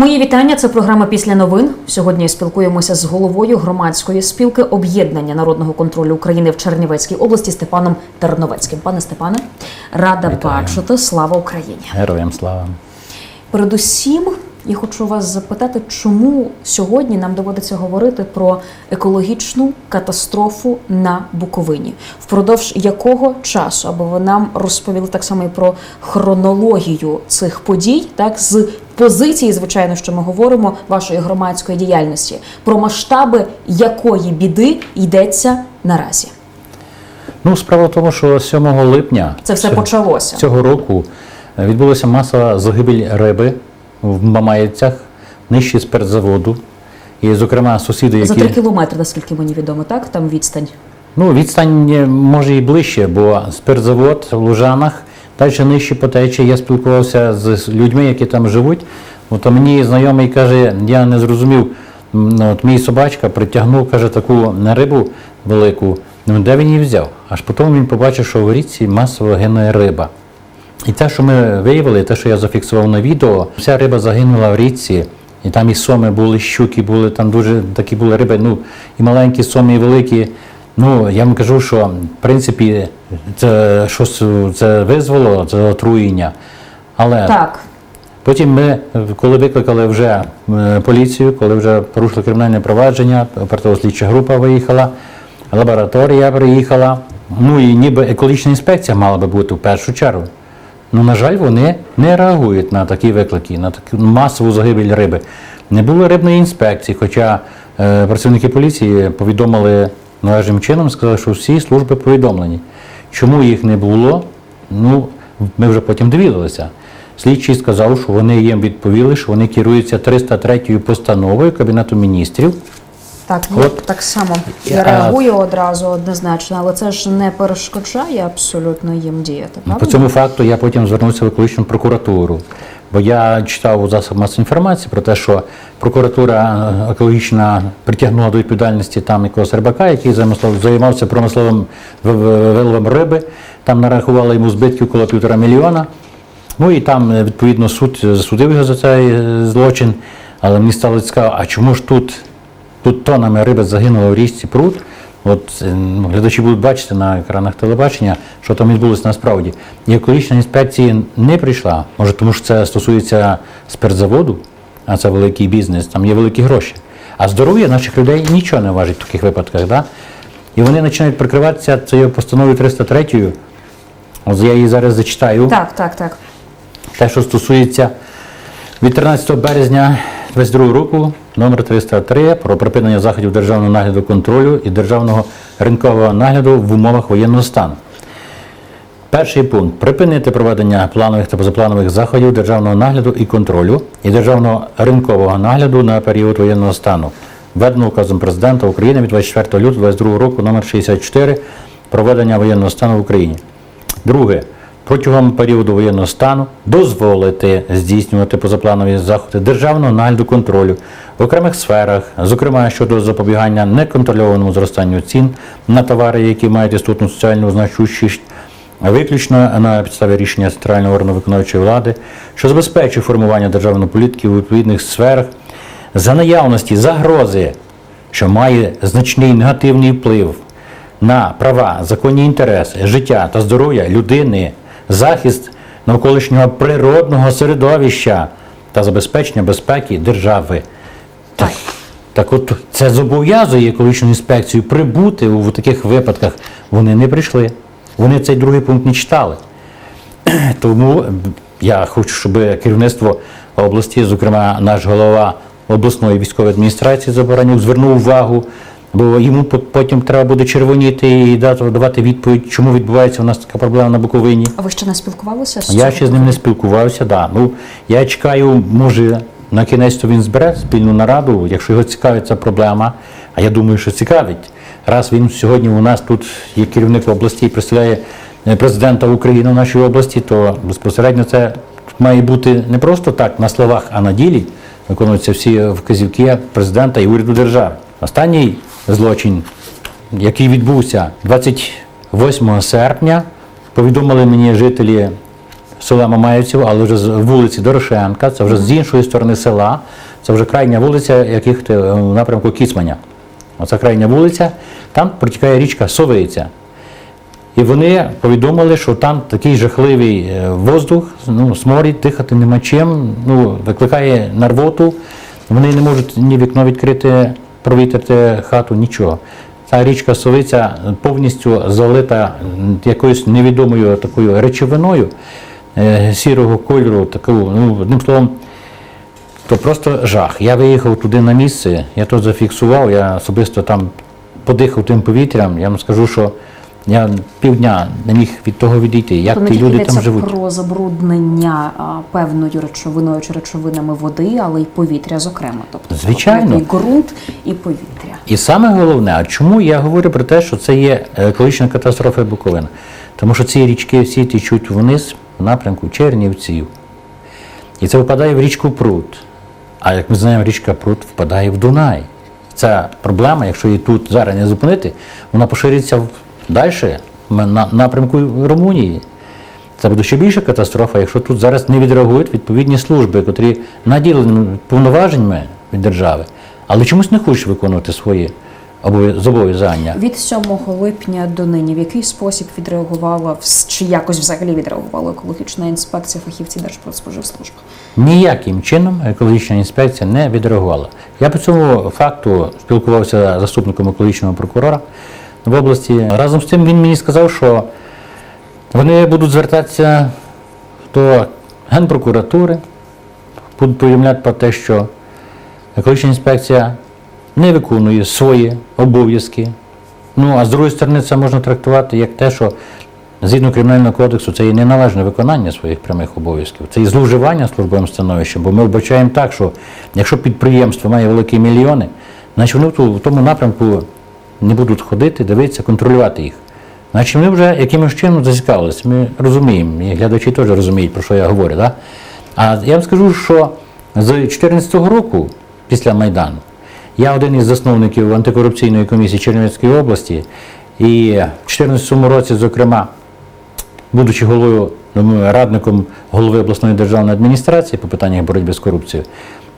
Мої вітання. Це програма після новин. Сьогодні спілкуємося з головою громадської спілки об'єднання народного контролю України в Чернівецькій області Степаном Терновецьким. Пане Степане, рада Вітаю. бачити. Слава Україні! Героям слава. Передусім, я хочу вас запитати, чому сьогодні нам доводиться говорити про екологічну катастрофу на Буковині, впродовж якого часу, аби ви нам розповіли так само і про хронологію цих подій, так з позиції, звичайно, що ми говоримо вашої громадської діяльності, про масштаби якої біди йдеться наразі. Ну, справа в тому, що 7 липня Це все цього- почалося. цього року відбулася масова загибель риби в Мамаївцях, нижче спиртзаводу. І, зокрема, сусіди, За три кілометри, наскільки мені відомо, так там відстань. ну, відстань е, може і ближче, бо спиртзавод в Лужанах, далі нижче по течії. Я спілкувався з людьми, які там живуть. От а мені знайомий каже, я не зрозумів, ну, от мій собачка притягнув, каже, таку рибу велику. Ну, де він її взяв? Аж потім він побачив, що в річці масово гине риба. І те, що ми виявили, те, що я зафіксував на відео, вся риба загинула в річці. І там і соми були, щуки були, там дуже такі були риби, ну і маленькі соми, і великі. Ну, я вам кажу, що в принципі це щось це визвало, це отруєння. Але Так, Потім ми, коли викликали вже е, поліцію, коли вже порушили кримінальне провадження, оперативно-слідча група виїхала, лабораторія приїхала. Ну і ніби екологічна інспекція мала би бути в першу чергу. Ну, на жаль, вони не реагують на такі виклики, на таку масову загибель риби. Не було рибної інспекції, хоча е, працівники поліції повідомили належним чином, сказали, що всі служби повідомлені. Чому їх не було? Ну, ми вже потім довідалися. Слідчий сказав, що вони їм відповіли, що вони керуються 303 постановою Кабінету міністрів. Так, я От. так само Я- реагую одразу однозначно, але це ж не перешкоджає абсолютно їм діяти. По Правда? цьому факту я потім звернувся в екологічну прокуратуру. Бо я читав у засоб масової інформації про те, що прокуратура е, екологічна притягнула до відповідальності там якогось рибака, який займався промисловим в- в- виловом риби. Там нарахували йому збитків коло півтора мільйона. Ну і там, е, відповідно, суд засудив його за цей е, злочин. Але мені стало цікаво, а чому ж тут, тут тонами риби загинуло в річці пруд? От е, ну, глядачі будуть бачити на екранах телебачення, що там відбулося насправді. І екологічна інспекція не прийшла. Може, тому що це стосується спиртзаводу, а це великий бізнес, там є великі гроші. А здоров'я наших людей нічого не важить в таких випадках. Да? І вони починають прикриватися цією постановою 303. От я її зараз зачитаю. Так, так, так. Те, що стосується від 13 березня 2022 року, номер 303 про припинення заходів державного нагляду контролю і державного ринкового нагляду в умовах воєнного стану. Перший пункт припинити проведення планових та позапланових заходів державного нагляду і контролю і державного ринкового нагляду на період воєнного стану, введено указом президента України від 24 лютого 2022 року номер 64 проведення воєнного стану в Україні. Друге. Протягом періоду воєнного стану дозволити здійснювати позапланові заходи державного нагляду контролю в окремих сферах, зокрема щодо запобігання неконтрольованому зростанню цін на товари, які мають істотну соціальну значущість, виключно на підставі рішення центрального органу виконавчої влади, що забезпечує формування державної політики у відповідних сферах за наявності загрози, що має значний негативний вплив на права, законні інтереси, життя та здоров'я людини, захист навколишнього природного середовища та забезпечення безпеки держави. Так, так от це зобов'язує екологічну інспекцію прибути у таких випадках. Вони не прийшли. Вони цей другий пункт не читали. Тому я хочу, щоб керівництво області, зокрема наш голова обласної військової адміністрації Заборанюк, звернув увагу, бо йому по- потім треба буде червоніти і давати відповідь, чому відбувається у нас така проблема на Буковині. А ви ще не спілкувалися з Я ще з ним не спілкувався, да. Ну я чекаю, може на кінець то він збере спільну нараду, якщо його цікавить ця проблема. А я думаю, що цікавить. Раз він сьогодні у нас тут є керівник області і представляє е, президента України в нашій області, то безпосередньо це має бути не просто так на словах, а на ділі. Виконуються всі вказівки президента і уряду держави. Останній злочин, який відбувся 28 серпня, повідомили мені жителі села Мамаївців, але вже з вулиці Дорошенка, це вже з іншої сторони села, це вже крайня вулиця, яких ти е, в напрямку Кіцманя. Оця крайня вулиця, там протікає річка Совиця. І вони повідомили, що там такий жахливий е, воздух, ну, сморід, дихати нема чим, ну, викликає нарвоту. Вони не можуть ні вікно відкрити, провітрити хату, нічого. Ця річка Совиця повністю залита якоюсь невідомою такою речовиною е, сірого кольору, такого, ну, одним словом, то просто жах. Я виїхав туди на місце, я то зафіксував, я особисто там подихав тим повітрям. Я вам скажу, що я півдня не міг від того відійти. Як То ті люди там живуть? про забруднення а, певною речовиною чи речовинами води, але й повітря, зокрема. Тобто Звичайно. і ґрунт, і повітря. І саме головне, а чому я говорю про те, що це є екологічна катастрофа Буковина? Тому що ці річки всі течуть вниз в напрямку Чернівців. І це впадає в річку Прут. А як ми знаємо, річка Прут впадає в Дунай. Ця проблема, якщо її тут зараз не зупинити, вона пошириться в- далі на напрямку Румунії. Це буде ще більша катастрофа, якщо тут зараз не відреагують відповідні служби, котрі наділені повноваженнями від держави, але чомусь не хочуть виконувати свої обов'я- зобов'язання. Від 7 липня до нині в який спосіб відреагувала чи якось взагалі відреагувала екологічна інспекція фахівці Держпродспоживслужби? Ніяким чином екологічна інспекція не відреагувала. Я по цьому факту спілкувався з заступником екологічного прокурора в області. Разом з тим він мені сказав, що вони будуть звертатися до Генпрокуратури, будуть повідомляти про те, що екологічна інспекція не виконує свої обов'язки. Ну, а з другої сторони, це можна трактувати як те, що згідно Кримінального кодексу це є неналежне виконання своїх прямих обов'язків, це і зловживання службовим становищем, бо ми вбачаємо так, що якщо підприємство має великі мільйони, значить вони в тому напрямку не будуть ходити, дивитися, контролювати їх. Значить, вони вже якимось чином зацікавилися. Ми розуміємо, і глядачі теж розуміють, про що я говорю. Да? А я вам скажу, що з 2014 року, після Майдану, я один із засновників антикорупційної комісії Чернівецької області, і в 2014 році, зокрема, будучи головою думаю, радником голови обласної державної адміністрації по питаннях боротьби з корупцією,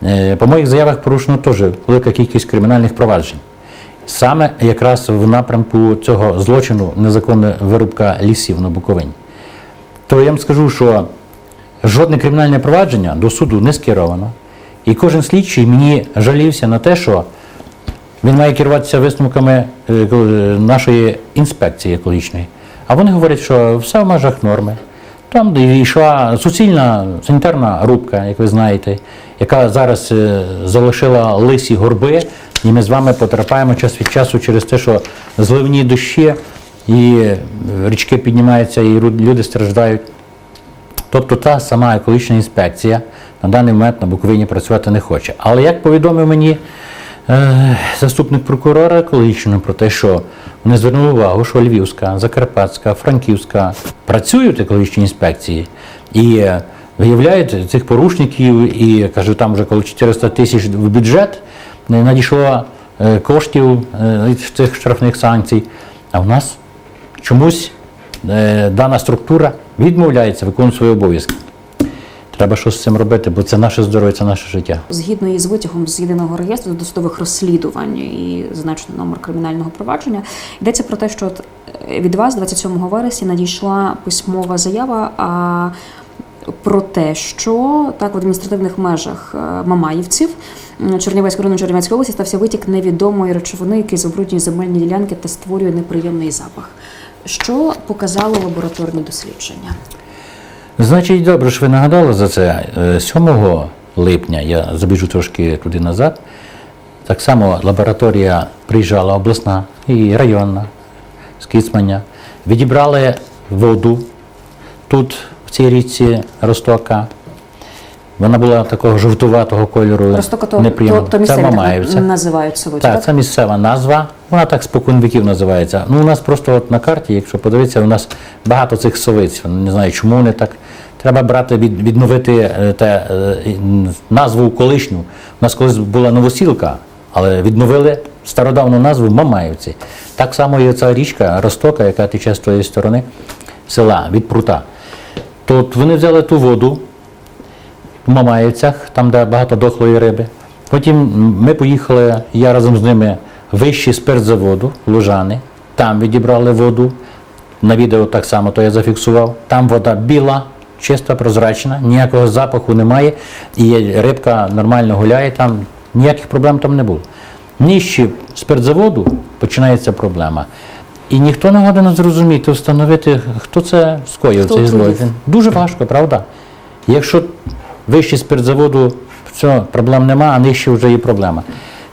е, по моїх заявах порушено теж велика кількість кримінальних проваджень. Саме якраз в напрямку цього злочину незаконна вирубка лісів на Буковині. То я вам скажу, що жодне кримінальне провадження до суду не скеровано. І кожен слідчий мені жалівся на те, що він має керуватися висновками е, е, нашої інспекції екологічної. А вони говорять, що все в межах норми. Там де йшла суцільна санітарна рубка, як ви знаєте, яка зараз е, залишила лисі горби, і ми з вами потерпаємо час від часу через те, що зливні дощі і е, річки піднімаються, і люди страждають. Тобто та сама екологічна інспекція на даний момент на Буковині працювати не хоче. Але як повідомив мені е, заступник прокурора екологічного про те, що вони звернули увагу, що Львівська, Закарпатська, Франківська працюють екологічні інспекції і е, виявляють цих порушників, і кажу, там вже коли 400 тисяч в бюджет е, надійшло е, коштів е, від цих штрафних санкцій. А в нас чомусь е, дана структура відмовляється виконувати свої обов'язки. Треба щось з цим робити, бо це наше здоров'я, це наше життя. Згідно із витягом з єдиного реєстру досудових розслідувань і зазначений номер кримінального провадження, йдеться про те, що від вас 27 вересня надійшла письмова заява про те, що так в адміністративних межах е, Мамаївців Чернівецького району Чернівецької області стався витік невідомої речовини, який забруднює земельні ділянки та створює неприємний запах. Що показало лабораторні дослідження? Значить, добре, що ви нагадали за це. Е, 7 липня я забіжу трошки туди назад. Так само лабораторія приїжджала обласна і районна з Кіцманя. Відібрали воду тут, цій річці Ростока. Вона була такого жовтуватого кольору. Просто то, то, то Це місцеві так Так, це місцева назва. Вона так спокон віків називається. Ну, у нас просто от на карті, якщо подивитися, у нас багато цих совиць. Не знаю, чому вони так. Треба брати, від, відновити е, те, е, назву колишню. У нас колись була новосілка, але відновили стародавну назву Мамаївці. Так само і ця річка Ростока, яка тече з тої сторони села від прута. То от вони взяли ту воду в Мамаївцях, там, де багато дохлої риби. Потім ми поїхали, я разом з ними вище спиртзаводу, Лужани, там відібрали воду. На відео так само то я зафіксував. Там вода біла, чиста, прозрачна, ніякого запаху немає, і рибка нормально гуляє, там ніяких проблем там не було. Нижче спиртзаводу починається проблема. І ніхто не годен зрозуміти, встановити, хто це скоїв цей злочин. Дуже важко, правда? Якщо вище спиртзаводу, все, проблем нема, а нижче вже є проблема.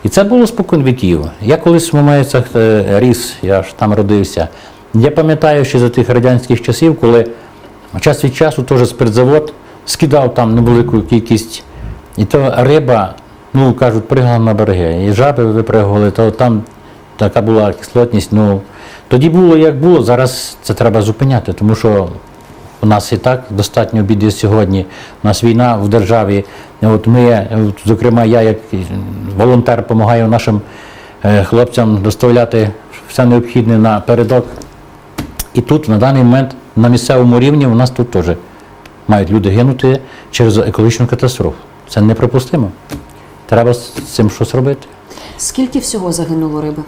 І це було спокон віків. Я колись в Мамаївцях е, ріс, я ж там родився. Я пам'ятаю ще за тих радянських часів, коли час від часу теж спиртзавод скидав там невелику кількість, і то риба, ну кажуть, пригала на береги. І жаби випригували, то там така була кислотність. Ну, тоді було як було, зараз це треба зупиняти, тому що у нас і так достатньо біди сьогодні. У нас війна в державі. От ми, зокрема, я як волонтер допомагаю нашим е, хлопцям доставляти все необхідне на передок. І тут на даний момент на місцевому рівні у нас тут теж мають люди гинути через екологічну катастрофу. Це неприпустимо. Треба з цим щось робити. Скільки всього загинуло риби?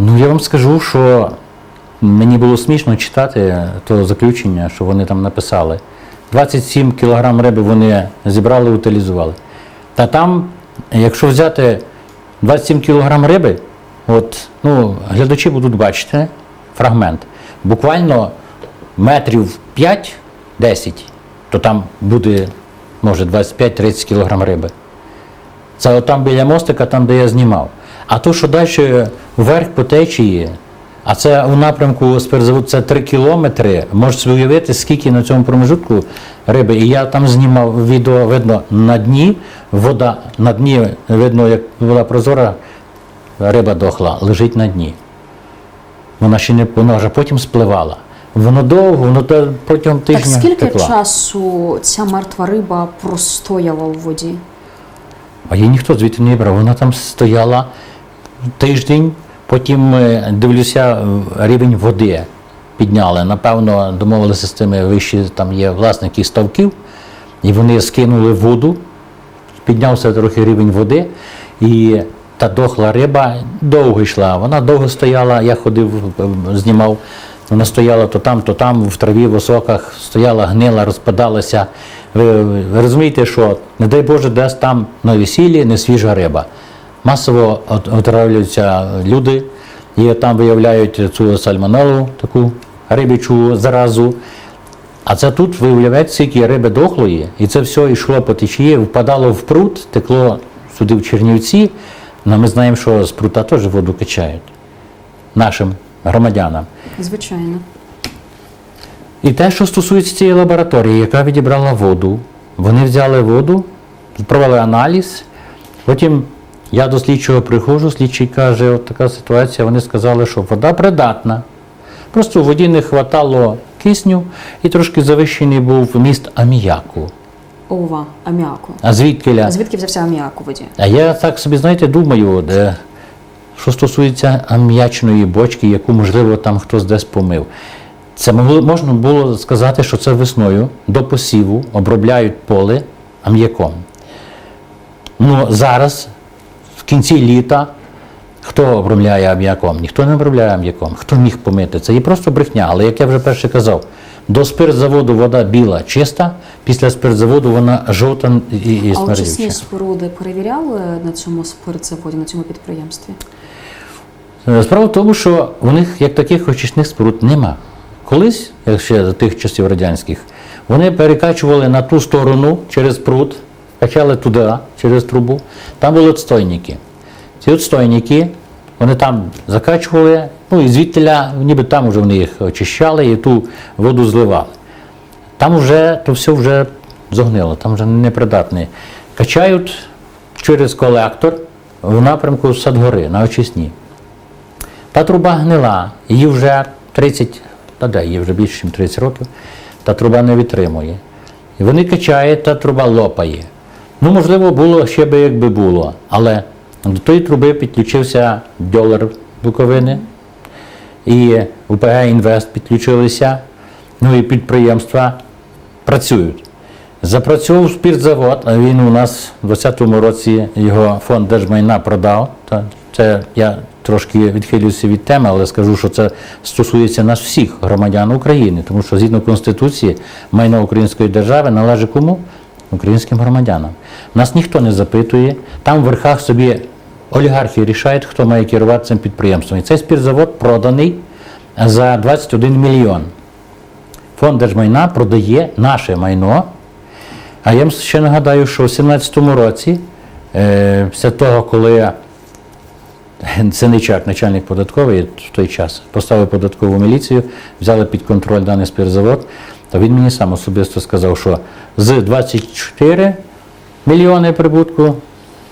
Ну, я вам скажу, що мені було смішно читати то заключення, що вони там написали. 27 кілограм риби вони зібрали, утилізували. Та там, якщо взяти 27 кілограм риби, от, ну, глядачі будуть бачити фрагмент. Буквально метрів 5-10, то там буде, може, 25-30 кілограм риби. Це от там біля мостика, там, де я знімав. А то, що далі вверх по течії, а це у напрямку спиртзаводу це 3 кілометри, можете уявити, скільки на цьому промежутку риби. І я там знімав відео, видно, на дні вода, на дні видно, як була прозора, риба дохла, лежить на дні. Вона ще не вона вже потім спливала. Воно довго, воно то протягом тижня Так скільки текла. часу ця мертва риба простояла у воді? А її ніхто звідти не брав. Вона там стояла тиждень, потім дивлюся, е, рівень води підняли. Напевно, домовилися з тими вищі, там є власники ставків, і вони скинули воду, піднявся трохи рівень води, і та дохла риба довго йшла. Вона довго стояла, я ходив, е, знімав. Вона стояла то там, то там, в траві, в осоках, стояла, гнила, розпадалася. Ви розумієте, що, не дай Боже, десь там на весіллі не свіжа риба. Масово от- отравлюються люди, і там виявляють цю сальмонелу, таку рибічу заразу. А це тут виявляється, скільки риби дохлої, і це все йшло по течії, впадало в пруд, текло сюди в Чернівці. Ну, ми знаємо, що з прута теж воду качають нашим громадянам. Звичайно. І те, що стосується цієї лабораторії, яка відібрала воду, вони взяли воду, провели аналіз. Потім я до слідчого приходжу, слідчий каже, от така ситуація, вони сказали, що вода придатна. Просто у воді не вистачало кисню і трошки завищений був міст аміяку. Ова, аміаку. А звідки? А звідки взявся аміак у воді? А я так собі, знаєте, думаю, де, що стосується ам'ячної бочки, яку, можливо, там хтось десь помив. Це могло, можна було сказати, що це весною до посіву обробляють поле ам'яком. Ну, зараз, кінці літа, хто обробляє ам'яком? Ніхто не обробляє ам'яком. Хто міг помити? Це є просто брехня. Але як я вже перше казав, до спиртзаводу вода біла, чиста, після спиртзаводу вона жовта і, і А очисні споруди перевіряли на цьому спиртзаводі, на цьому підприємстві? Е, Справа в тому, що у них як таких очисних споруд нема. Колись, як ще за тих часів радянських, вони перекачували на ту сторону через пруд, качали туди через трубу. Там були отстойники. Ці отстойники, вони там закачували, ну і звідтиля, ніби там вже вони їх очищали і ту воду зливали. Там вже то все вже зогнило, там вже непридатне. Качають через колектор в напрямку Садгори на очисні. Та труба гнила, її вже 30, та де, їй вже більше, ніж 30 років, та труба не витримує. І вони качають, та труба лопає. Ну, можливо, було ще би якби було, але до тої труби підключився Дьолер Буковини і УПГ Інвест підключилися. Ну і підприємства працюють. Запрацював спіртзавод, а він у нас у 2020 році його фонд держмайна продав. Це я трошки відхилююся від теми, але скажу, що це стосується нас всіх громадян України, тому що згідно Конституції майно української держави належить кому? Українським громадянам. Нас ніхто не запитує, там в верхах собі олігархи рішають, хто має керувати цим підприємством. І цей спіртзавод проданий за 21 мільйон. Фонд держмайна продає наше майно. А я ще нагадаю, що у 2017 році, е, після того, коли Синичак, начальник податковий в той час, поставив податкову міліцію, взяли під контроль даний спиртзавод, то він мені сам особисто сказав, що з 24 мільйони прибутку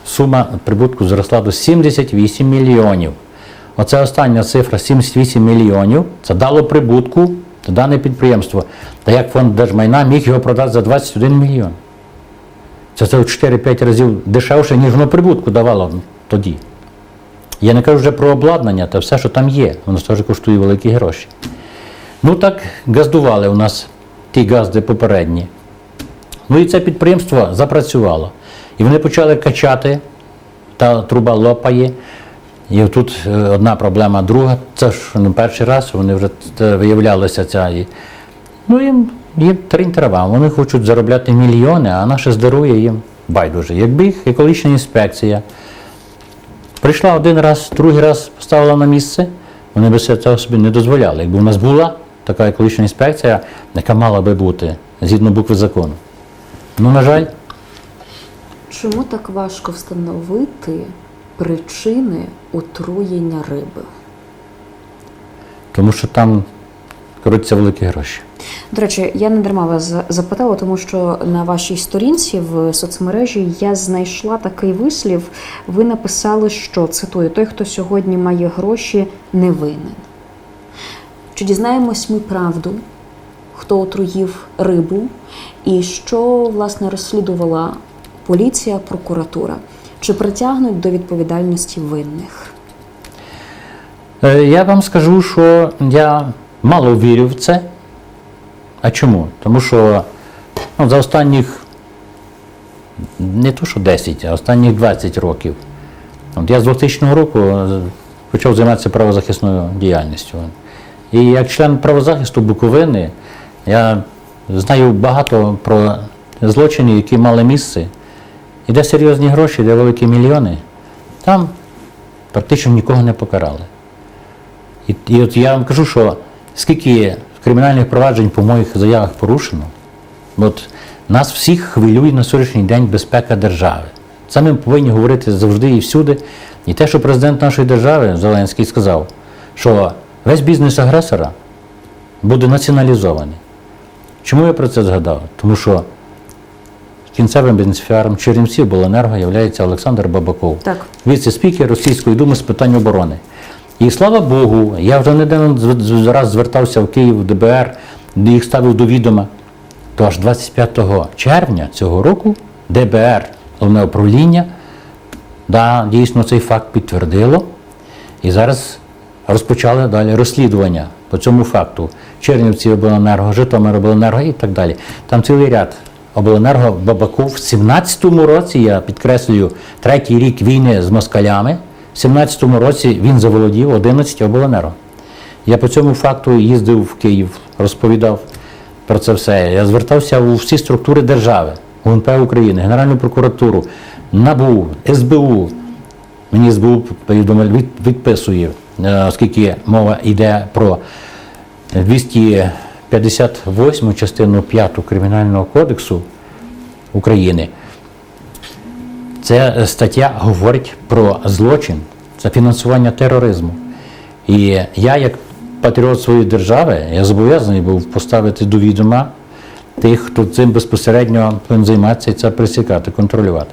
сума прибутку зросла до 78 мільйонів. Оце остання цифра 78 мільйонів. Це дало прибутку та дане підприємство. Та як фонд держмайна міг його продати за 21 мільйон. Це, це в 4-5 разів дешевше, ніж воно прибутку давало тоді. Я не кажу вже про обладнання та все, що там є. Воно теж коштує великі гроші. Ну так газдували у нас ті газди попередні. Ну і це підприємство запрацювало. І вони почали качати, та труба лопає. І тут е, одна проблема, друга, це ж не перший раз, вони вже е, виявлялися ця. Ну їм, їм тринь трава, вони хочуть заробляти мільйони, а наше здоров'я їм байдуже. Якби їх екологічна інспекція прийшла один раз, другий раз поставила на місце, вони б цього собі не дозволяли. Якби у нас була така екологічна інспекція, яка мала би бути згідно букви закону. Ну, на жаль, Чому так важко встановити причини отруєння риби? тому що там крутяться великі гроші. До речі, я не дарма вас за- запитала, тому що на вашій сторінці в соцмережі я знайшла такий вислів. Ви написали, що цитую: той, хто сьогодні має гроші, не винен. Чи дізнаємось ми правду, хто отруїв рибу, і що власне розслідувала поліція, прокуратура? Чи притягнуть до відповідальності винних? Е, Я вам скажу, що я мало вірю в це. А чому? Тому що ну, за останніх не то, що 10, а останніх 20 років. От я з 2000 року е, почав займатися правозахисною діяльністю. І як член правозахисту Буковини, я знаю багато про злочини, які мали місце. І де серйозні гроші, де великі мільйони, там практично нікого не покарали. І, і от я вам кажу, що скільки кримінальних проваджень по моїх заявах порушено, от нас всіх хвилює на сьогоднішній день безпека держави. Це ми повинні говорити завжди і всюди. І те, що президент нашої держави Зеленський сказав, що весь бізнес агресора буде націоналізований. Чому я про це згадав? Тому що кінцевим бенефіаром Чернівців Обленерго є Олександр Бабаков Так. віце-спікер Російської думи з питань оборони. І слава Богу, я вже не раз звертався в Київ в ДБР, де їх ставив до відома. То аж 25 червня цього року ДБР, головне управління, да, дійсно цей факт підтвердило. І зараз розпочали далі розслідування по цьому факту. Чернівці обленерго, Житомир обленерго і так далі. Там цілий ряд обленерго Бабаков в 17-му році, я підкреслюю, третій рік війни з москалями. В 17-му році він заволодів 11 обленерго. Я по цьому факту їздив в Київ, розповідав про це все. Я звертався у всі структури держави, ГУНП України, Генеральну прокуратуру, НАБУ, СБУ. Мені СБУ повідомляє, від- відписує, оскільки мова йде про 258 частину 5 Кримінального кодексу України. Ця стаття говорить про злочин, це фінансування тероризму. І я, як патріот своєї держави, я зобов'язаний був поставити до відома тих, хто цим безпосередньо займатися і це пресікати, контролювати.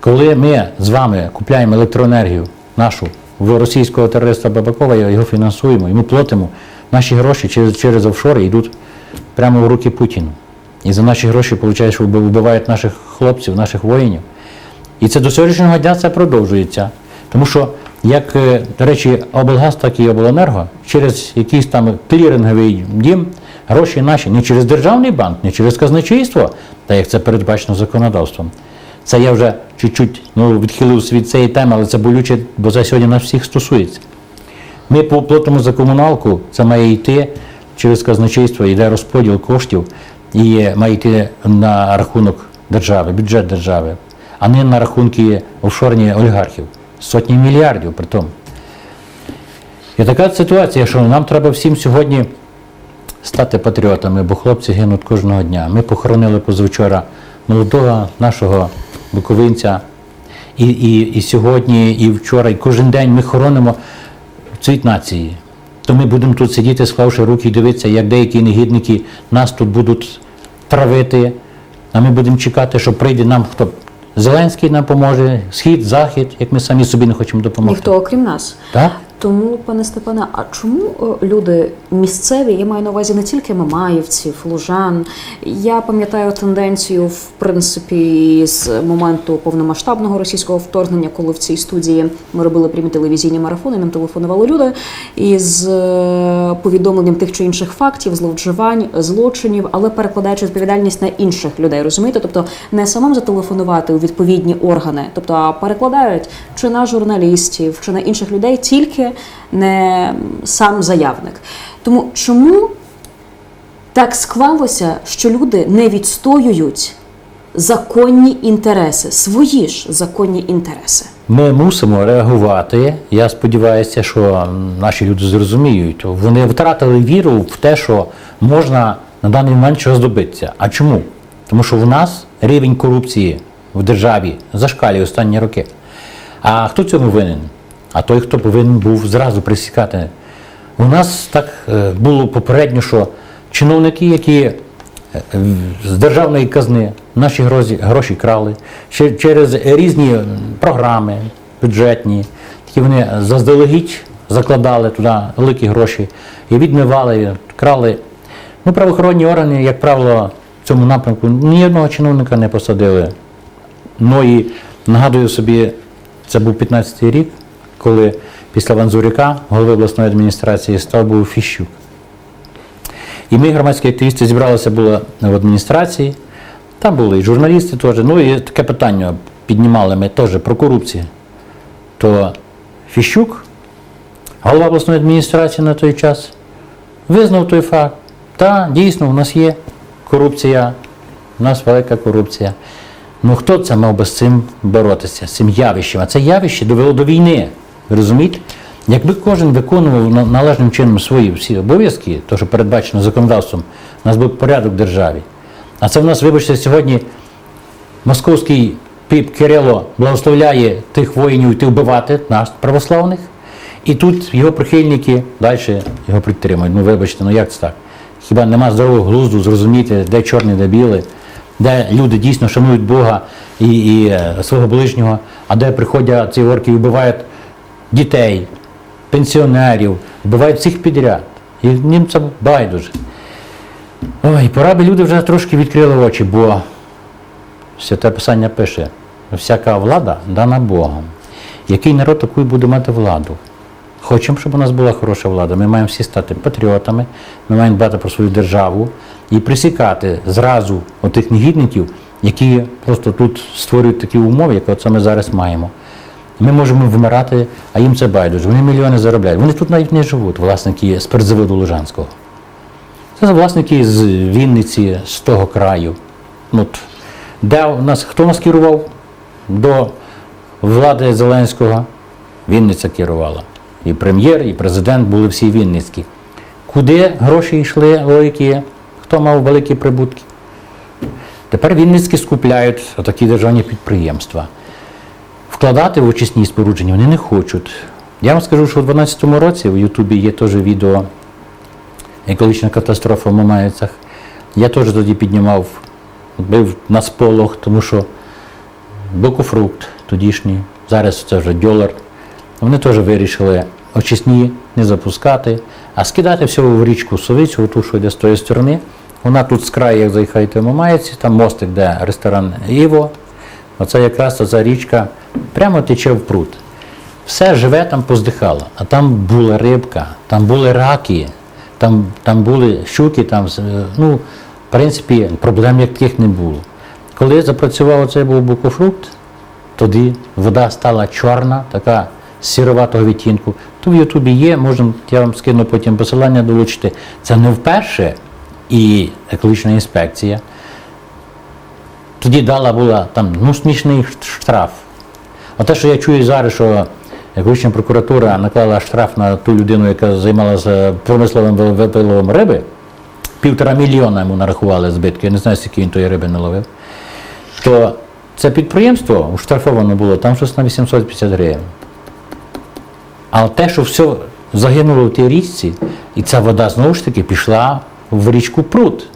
Коли ми з вами купляємо електроенергію нашу в російського терориста Бабакова, його фінансуємо, і ми платимо, наші гроші через, через офшори йдуть прямо в руки Путіну. І за наші гроші, виходить, вбивають наших хлопців, наших воїнів. І це до сьогоднішнього дня це продовжується. Тому що, як, е, до речі, облгаз, так і обленерго через якийсь там кліринговий дім гроші наші не через державний банк, не через казначейство, та як це передбачено законодавством. Це я вже чуть-чуть ну, відхилився від цієї теми, але це болюче, бо це сьогодні нас всіх стосується. Ми платимо за комуналку, це має йти через казначейство, йде розподіл коштів і має йти на рахунок держави, бюджет держави, а не на рахунки офшорні олігархів. Сотні мільярдів при тому. І така ситуація, що нам треба всім сьогодні стати патріотами, бо хлопці гинуть кожного дня. Ми похоронили позавчора молодого нашого буковинця. І, і, і сьогодні, і вчора, і кожен день ми хоронимо цвіт нації. То ми будемо тут сидіти, склавши руки і дивитися, як деякі негідники нас тут будуть травити, а ми будемо чекати, що прийде нам хто. Зеленський нам поможе, схід, захід, як ми самі собі не хочемо допомогти. Ніхто окрім нас. Так? Тому, пане Степане, а чому е, люди місцеві, я маю на увазі не тільки Мамаївців, Лужан. Я пам'ятаю тенденцію, в принципі, з моменту повномасштабного російського вторгнення, коли в цій студії ми робили прямі телевізійні марафони, нам телефонували люди із е, повідомленням тих чи інших фактів, зловживань, злочинів, але перекладаючи відповідальність на інших людей, розумієте? Тобто не самим зателефонувати у відповідні органи, тобто перекладають чи на журналістів, чи на інших людей, тільки не сам заявник. Тому чому так склалося, що люди не відстоюють законні інтереси, свої ж законні інтереси? Ми мусимо реагувати. Я сподіваюся, що наші люди зрозуміють. Вони втратили віру в те, що можна на даний момент чогось добитися. А чому? Тому що в нас рівень корупції в державі зашкалює останні роки. А хто цьому винен? А той, хто повинен був зразу присікати. У нас так е, було попередньо, що чиновники, які е, з державної казни наші гроші, крали через різні програми бюджетні, які вони заздалегідь закладали туди великі гроші і відмивали, крали. Ну, правоохоронні органи, як правило, в цьому напрямку ні одного чиновника не посадили. Ну і нагадую собі, це був 15-й рік, коли після Ванзуряка, голови обласної адміністрації, став був Фіщук. І ми, громадські активісти, зібралися було в адміністрації. Там були і журналісти теж. Ну і таке питання піднімали ми теж про корупцію. То Фіщук, голова обласної адміністрації на той час, визнав той факт. Та, дійсно, у нас є корупція, у нас велика корупція. Ну хто це мав би з цим боротися, з цим явищем? А це явище довело до війни. Розумієте? Якби кожен виконував належним чином свої всі обов'язки, то що передбачено законодавством, у нас був порядок в державі. А це в нас, вибачте, сьогодні московський піп Кирило благословляє тих воїнів йти вбивати нас, православних, і тут його прихильники далі його підтримують. Ну вибачте, ну як це так? Хіба нема здорового глузду зрозуміти, де чорне, де біле, де люди дійсно шанують Бога і, і е, свого ближнього, а де приходять ці орки і вбивають дітей, пенсіонерів, вбивають всіх підряд. І це байдуже. Ой, пора би люди вже трошки відкрили очі, бо святе Писання пише: всяка влада дана Богом. Який народ такий буде мати владу? Хочемо, щоб у нас була хороша влада. Ми маємо всі стати патріотами, ми маємо дбати про свою державу і присікати зразу отих негідників, які просто тут створюють такі умови, як от ми зараз маємо. Ми можемо вмирати, а їм це байдуже. Вони мільйони заробляють. Вони тут навіть не живуть, власники спиртзаводу Лужанського. Це власники з Вінниці, з того краю. От, де у нас, хто нас керував до влади Зеленського? Вінниця керувала. І прем'єр, і президент були всі Вінницькі. Куди гроші йшли великі? Хто мав великі прибутки? Тепер Вінницькі скупляють такі державні підприємства. Вкладати в очисні спорудження вони не хочуть. Я вам скажу, що у 2012 році в Ютубі є теж відео екологічна катастрофа в Мамаївцях. Я теж тоді піднімав, бив на сполох, тому що бокофрукт тодішній, зараз це вже дьолар. Вони теж вирішили очисні не запускати, а скидати все в річку Совицю, ту, що йде з тої сторони. Вона тут з краю, як заїхаєте в Мамаївці, там мостик, де ресторан Іво. Оце якраз оця річка прямо тече в пруд. Все живе там поздихало, а там була рибка, там були раки, Там, там були щуки, там, е, ну, в принципі, проблем яких не було. Коли запрацював цей був букофрукт, тоді вода стала чорна, така сіроватого відтінку. То в Ютубі є, можна, я вам скину потім посилання долучити. Це не вперше і екологічна інспекція. Тоді дала була там ну, смішний штраф. А те, що я чую зараз, що екологічна прокуратура наклала штраф на ту людину, яка займалася промисловим ви- риби, півтора мільйона йому нарахували збитки, я не знаю, скільки він тої риби наловив, то це підприємство штрафовано було там щось на 850 гривень. А те, що все загинуло в тій річці, і ця вода знову ж таки пішла в річку Прут.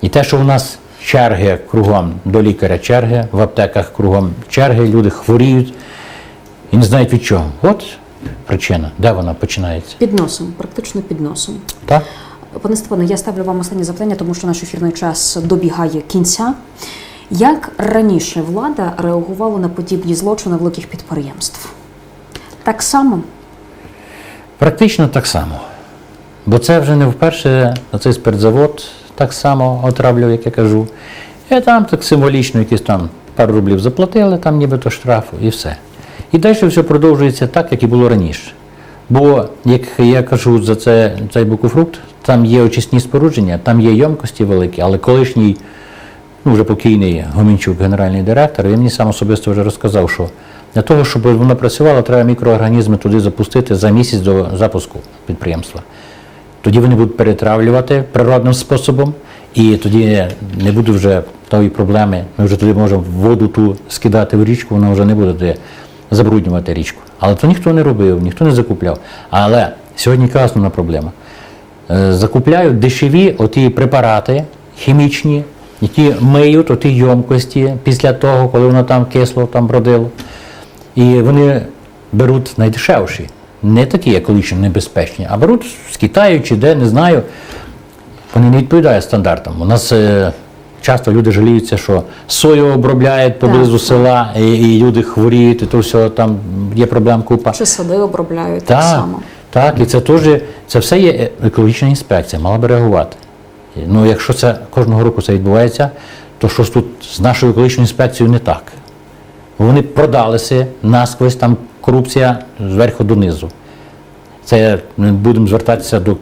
І те, що у нас черги кругом до лікаря черги, в аптеках кругом черги, люди хворіють і не знають від чого. От причина, де вона починається. Під носом, практично під носом. Так? Пане Степане, я ставлю вам останнє запитання, тому що наш ефірний час добігає кінця. Як раніше влада реагувала на подібні злочини великих підприємств? Так само Практично так само. Бо це вже не вперше цей спиртзавод так само отравлював, як я кажу. І там так символічно якісь там пару рублів заплатили, там нібито штрафу і все. І далі все продовжується так, як і було раніше. Бо, як я кажу за це, цей букуфрукт, там є очисні спорудження, там є йомкості великі, але колишній ну, вже покійний Гомінчук, генеральний директор, він мені сам особисто вже розказав, що для того, щоб воно працювало, треба мікроорганізми туди запустити за місяць до запуску підприємства. Тоді вони будуть перетравлювати природним способом, і тоді не буде вже тої проблеми. Ми вже туди можемо воду ту скидати в річку, вона вже не буде туди забруднювати річку. Але то ніхто не робив, ніхто не закупляв. Але сьогодні основна проблема? Е, закупляють дешеві оті препарати хімічні, які миють оті йомкості після того, коли воно там кисло, там бродило. І вони беруть найдешевші, не такі екологічно небезпечні, а беруть з Китаю чи де, не знаю. Вони не відповідають стандартам. У нас е, часто люди жаліються, що сою обробляють поблизу села, і, і люди хворіють, і то все там є проблем купа. чи сади обробляють так, Так, само. так, і це теж це все є екологічна інспекція, мала би реагувати. Ну, якщо це кожного року це відбувається, то щось тут з нашою екологічною інспекцією не так. Вони продалися насквозь, там корупція зверху донизу. Це ми будемо звертатися до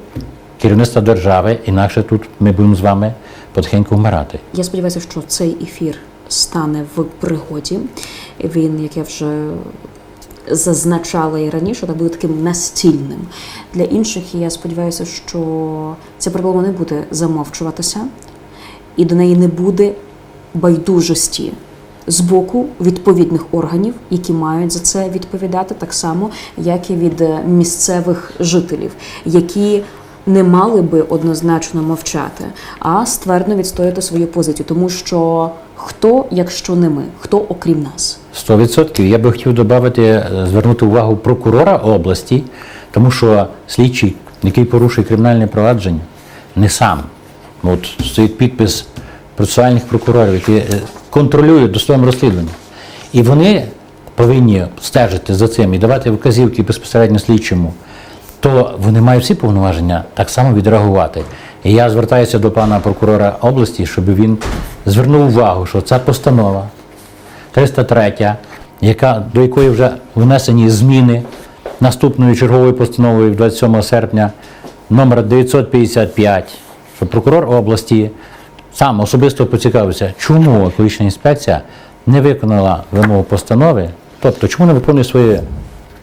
керівництва держави, інакше тут ми будемо з вами потихеньку вмирати. Я сподіваюся, що цей ефір стане в пригоді. Він, як я вже зазначала і раніше, так буде таким настільним. Для інших я сподіваюся, що ця проблема не буде замовчуватися, і до неї не буде байдужості з боку відповідних органів, які мають за це відповідати, так само, як і від е, місцевих жителів, які не мали би однозначно мовчати, а ствердно відстояти свою позицію, тому що хто, якщо не ми, хто окрім нас? 100%. Я би хотів додати, е, звернути увагу прокурора області, тому що слідчий, який порушує кримінальне провадження, не сам. От стоїть підпис процесуальних прокурорів, які е, контролюють досудове розслідування. І вони повинні стежити за цим і давати вказівки безпосередньо слідчому, то вони мають всі повноваження так само відреагувати. І я звертаюся до пана прокурора області, щоб він звернув увагу, що ця постанова 303, яка, до якої вже внесені зміни наступною черговою постановою 27 серпня номер 955, що прокурор області сам особисто поцікавився, чому екологічна інспекція не виконала вимогу постанови, тобто чому не виконує свої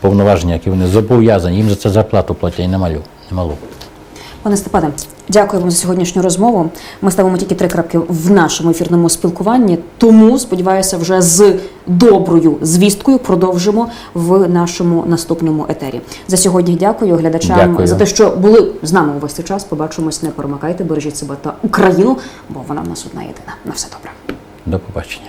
повноваження, які вони зобов'язані, їм за це зарплату платять і немалу. Пане Степане, дякую вам за сьогоднішню розмову. Ми ставимо тільки три крапки в нашому ефірному спілкуванні. Тому сподіваюся, вже з доброю звісткою продовжимо в нашому наступному етері. За сьогодні дякую глядачам Дякую. за те, що були з нами увесь цей час. Побачимось, не перемикайте, бережіть себе та Україну, бо вона в нас одна єдина. На все добре. До побачення.